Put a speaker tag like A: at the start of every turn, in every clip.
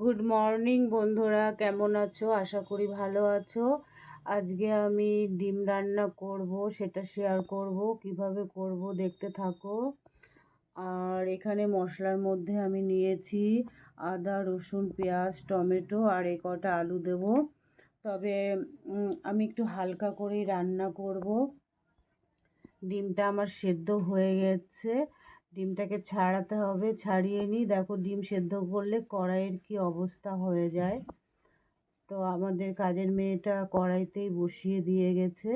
A: Good morning বন্ধুরা। কেমন আছো? আশা করি ভালো আছো। আজকে আমি ডিম রান্না করব, সেটা শেয়ার করব, কীভাবে করব দেখতে থাকো। আর এখানে মশলার মধ্যে আমি নিয়েছি আদা, রসুন, পেঁয়াজ, টমেটো, আর এ কটা আলু দেব। তবে আমি একটু হালকা করেই রান্না করব। ডিমটা আমার সেদ্ধ হয়ে গেছে। ডিমটাকে ছাড়াতে হবে, ছাড়িয়ে নিই। দেখো, ডিম সেদ্ধ করলে কড়াইয়ের কি অবস্থা হয়ে যায়? তো আমাদের কাজের মেয়েটা কড়াইতেই বসিয়ে দিয়ে গেছে।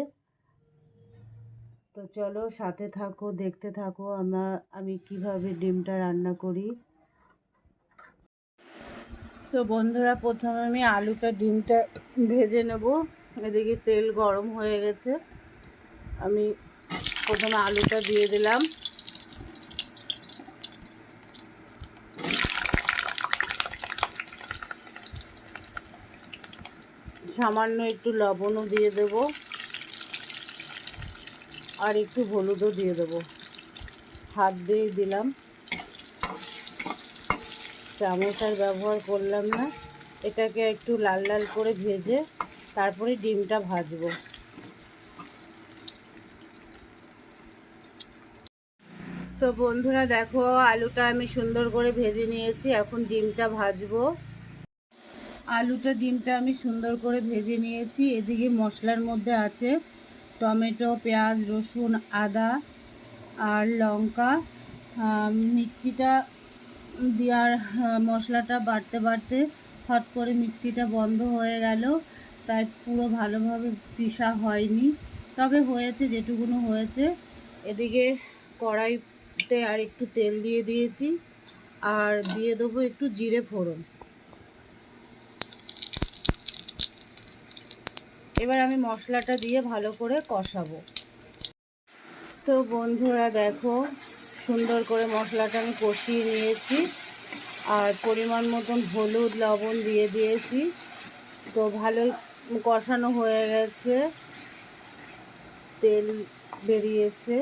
A: তো চলো, সাথে থাকো, দেখতে থাকো আমার, আমি কীভাবে ডিমটা রান্না করি। তো বন্ধুরা, প্রথমে আমি আলুটা, ডিমটা ভেজে নেব। এদিকে তেল গরম হয়ে গেছে। আমি প্রথমে আলুটা দিয়ে দিলাম। সামান্য একটু লবণও দিয়ে দেব। আর একটু হলুদও দিয়ে দেব। হাত দিয়ে দিলাম। চামচ আর ব্যবহার করলাম না। এটাকে একটু লাল লাল করে ভেজে তারপরে ডিমটা ভাজবো। তো বন্ধুরা দেখো, আলুটা আমি সুন্দর করে ভেজে নিয়েছি। এখন ডিমটা ভাজবো। আলুটা ডিমটা আমি সুন্দর করে ভেজে নিয়েছি। এদিকে মশলার মধ্যে আছে টমেটো, পেঁয়াজ, রসুন, আদা আর লঙ্কা। মিষ্টিটা দেওয়ার মশলাটা বাড়তে বাড়তে হট করে মিক্সিটা বন্ধ হয়ে গেল। তাই পুরো ভালোভাবে পিসা হয়নি। তবে হয়েছে, যেটুকুনো হয়েছে। এদিকে কড়াইতে আর একটু তেল দিয়ে দিয়েছি। আর দিয়ে দেবো একটু জিরে ফোড়ন। এবার আমি মশলাটা দিয়ে ভালো করে কষাবো। তো বন্ধুরা দেখো, সুন্দর করে মশলাটা আমি কষিয়ে নিয়েছি। আর পরিমাণ মতন হলুদ, লবণ দিয়ে দিয়েছি। তো ভালো কষানো হয়ে গেছে। তেল বেরিয়েছে।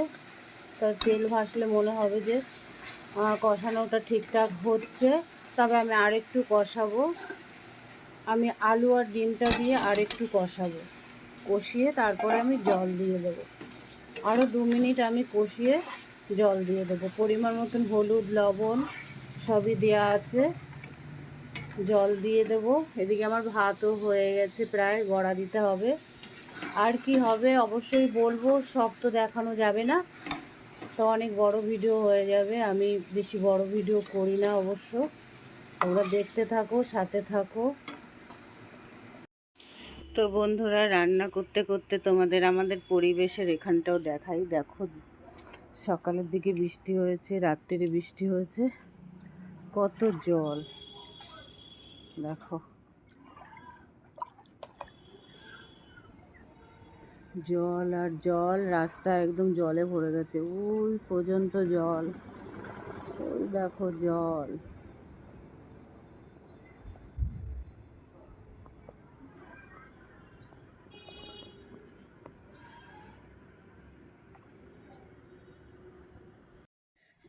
A: তা তেল ভাসলে মনে হবে যে কষানোটা ঠিকঠাক হচ্ছে। তবে আমি আরেকটু কষাবো। আমি আলু আর ডিমটা দিয়ে আর একটু কষাবো। কষিয়ে তারপরে আমি জল দিয়ে দেবো। আরও দু মিনিট আমি কষিয়ে জল দিয়ে দেবো। পরিমাণ মতন হলুদ, লবণ সবই দেওয়া আছে। জল দিয়ে দেবো। এদিকে আমার ভাতও হয়ে গেছে, প্রায় গড়া দিতে হবে। আর কি হবে অবশ্যই বলব, সব তো দেখানো যাবে না। তো অনেক বড় ভিডিও হয়ে যাবে। আমি বেশি বড় ভিডিও করি না অবশ্য। তোমরা দেখতে থাকো, সাথে থাকো। তো বন্ধুরা, রান্না করতে করতে তোমাদের আমাদের পরিবেশের এখানটাও দেখাই। দেখো, সকালের দিকে বৃষ্টি হয়েছে, রাত্রিরে বৃষ্টি হয়েছে। কত জল। দেখো, জল আর জল, রাস্তা একদম জলে ভরে গেছে। ওই পর্যন্ত জল। ওই দেখো জল।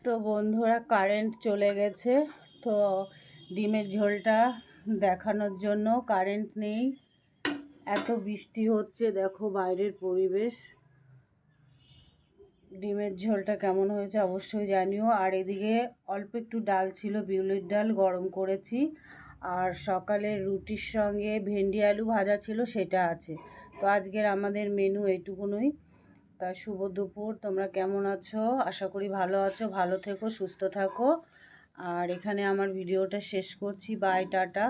A: তো বন্ধুরা কারেন্ট চলে গেছে। তো ডিমের ঝোলটা দেখানোর জন্য কারেন্ট নেই। এত বৃষ্টি হচ্ছে, দেখো বাইরের পরিবেশ। ডিমের ঝোলটা কেমন হয়েছে অবশ্যই জানিও। আর এদিকে অল্প একটু ডাল ছিল, বিউলির ডাল গরম করেছি। আর সকালে রুটির সঙ্গে ভেন্ডি আলু ভাজা ছিল, সেটা আছে। তো আজকের আমাদের মেনু এইটুকুনই। তা শুভ দুপুর, তোমরা কেমন আছো? আশা করি ভালো আছো, ভালো থেকো, সুস্থ থাকো। আর এখানে আমার ভিডিওটা শেষ করছি। Bye, tata.